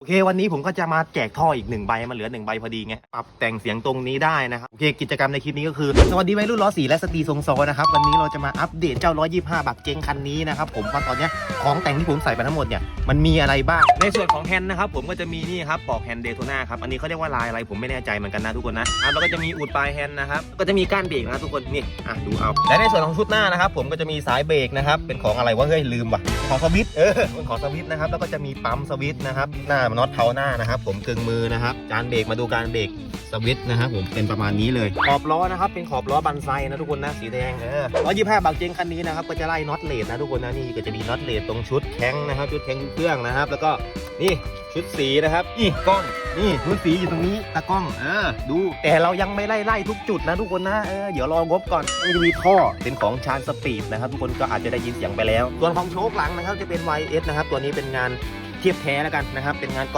โอเควันนี้ผมก็จะมาแจกท่ออีกหนึ่งใบมันเหลือหนึ่งใบพอดีไงปรับแต่งเสียงตรงนี้ได้นะครับโอเคกิจกรรมในคลิปนี้ก็คือสวัสดีวัยรุ่นล้อสีและสตรีทรงโซนะครับวันนี้เราจะมาอัปเดตเจ้า 125 บักเจงคันนี้นะครับผมว่าตอนเนี้ยของแต่งที่ผมใส่ไปทั้งหมดเนี่ยมันมีอะไรบ้าง ในส่วนของแฮนด์นะครับผมก็จะมีนี่ครับปอกแฮนด์เดโทนาครับอันนี้เขาเรียกว่าลายอะไรผมไม่แน่ใจเหมือนกันนะทุกคนนะแล้วก็จะมีอูดปลายแฮนด์นะครับก็จะมีก้านเบรกนะทุกคนนี่อะดูเอาและในส่วนของชุดหน้านะครับผมก็จะมีสายเบรกนะครับเป็นของอะไรวะเฮ้ยลืมว่ะของสวิตเออเป็นของสวิตนะครับแล้วก็จะมีปั๊มสวิตนะครับหน้าน็อตเท้าหน้านะครับ ผมกึงมือนะครับจานเบรกมาดูการเบรกสวิตช์นะครับผมเป็นประมาณนี้เลย ขอบล้อนะครับเป็นขอบล้อบันไซนะทุกคนนะสีแดงเออร้อยยี่ห้าบางเจงคันนี้นะครับก็จะไล่น็อตเลดนะทุกคนนะนี่ก็จะมีน็อตเลดตรงชุดแข้งนะครับชุดแข้งเครื่องนะครับ แล้วก็นี่ชุดสีนะครับนี่กล้องนี่ชุดสีอยู่ตรงนี้ตากล้องเออดู แต่เรายังไม่ไล่ไล่ทุกจุดนะทุกคนนะเออเดี๋ยวรองบก่อนมันจะมีท่อเป็นของชานสปีดนะครับทุกคนก็อาจจะได้ยินเสียงไปแล้วส่วนของโชคหลังนะครับจะเป็น YS นะครับตัวนี้เป็นงาน เทียบแท้แล้วกันนะครับ เป็นงาน